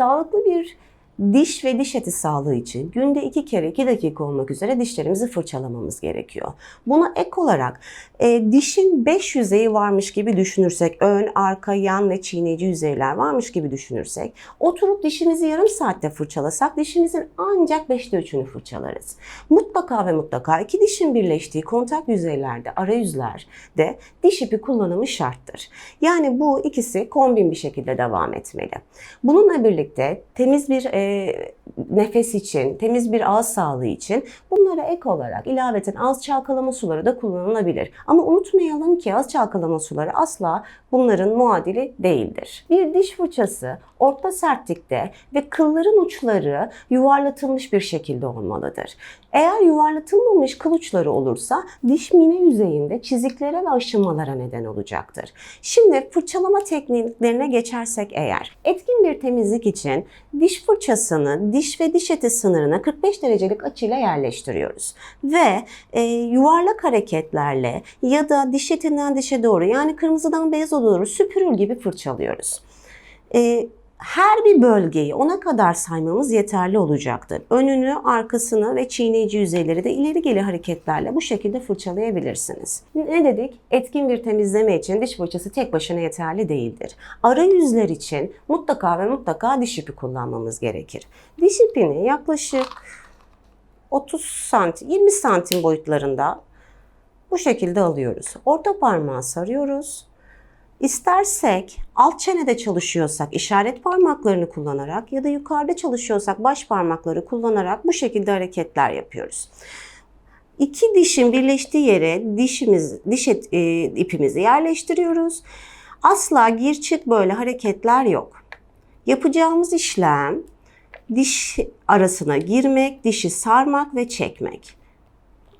Sağlıklı bir diş ve diş eti sağlığı için günde iki kere iki dakika olmak üzere dişlerimizi fırçalamamız gerekiyor. Buna ek olarak e, dişin beş yüzeyi varmış gibi düşünürsek, ön, arka, yan ve çiğneyici yüzeyler varmış gibi düşünürsek, oturup dişimizi yarım saatte fırçalasak dişimizin ancak beşte üçünü fırçalarız. Mutlaka ve mutlaka iki dişin birleştiği kontak yüzeylerde, arayüzlerde diş ipi kullanımı şarttır. Yani bu ikisi kombin bir şekilde devam etmeli. Bununla birlikte temiz bir e, e, nefes için, temiz bir ağız sağlığı için bunlara ek olarak ilaveten ağız çalkalama suları da kullanılabilir. Ama unutmayalım ki ağız çalkalama suları asla bunların muadili değildir. Bir diş fırçası orta sertlikte ve kılların uçları yuvarlatılmış bir şekilde olmalıdır. Eğer yuvarlatılmamış kıl uçları olursa diş mine yüzeyinde çiziklere ve aşınmalara neden olacaktır. Şimdi fırçalama tekniklerine geçersek eğer etkin bir temizlik için diş fırçasını diş ve diş eti sınırına 45 derecelik açıyla yerleştiriyoruz. Ve e, yuvarlak hareketlerle ya da diş etinden dişe doğru yani kırmızıdan beyaza doğru süpürür gibi fırçalıyoruz. E, her bir bölgeyi ona kadar saymamız yeterli olacaktır. Önünü, arkasını ve çiğneyici yüzeyleri de ileri geri hareketlerle bu şekilde fırçalayabilirsiniz. Ne dedik? Etkin bir temizleme için diş fırçası tek başına yeterli değildir. Arayüzler için mutlaka ve mutlaka diş ipi kullanmamız gerekir. Diş ipini yaklaşık 30 santim, 20 santim boyutlarında bu şekilde alıyoruz. Orta parmağı sarıyoruz. İstersek alt çenede çalışıyorsak işaret parmaklarını kullanarak ya da yukarıda çalışıyorsak baş parmakları kullanarak bu şekilde hareketler yapıyoruz. İki dişin birleştiği yere dişimiz, diş et, e, ipimizi yerleştiriyoruz. Asla gir çık böyle hareketler yok. Yapacağımız işlem diş arasına girmek, dişi sarmak ve çekmek.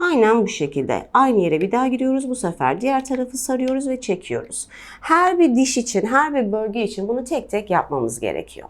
Aynen bu şekilde. Aynı yere bir daha giriyoruz. Bu sefer diğer tarafı sarıyoruz ve çekiyoruz. Her bir diş için, her bir bölge için bunu tek tek yapmamız gerekiyor.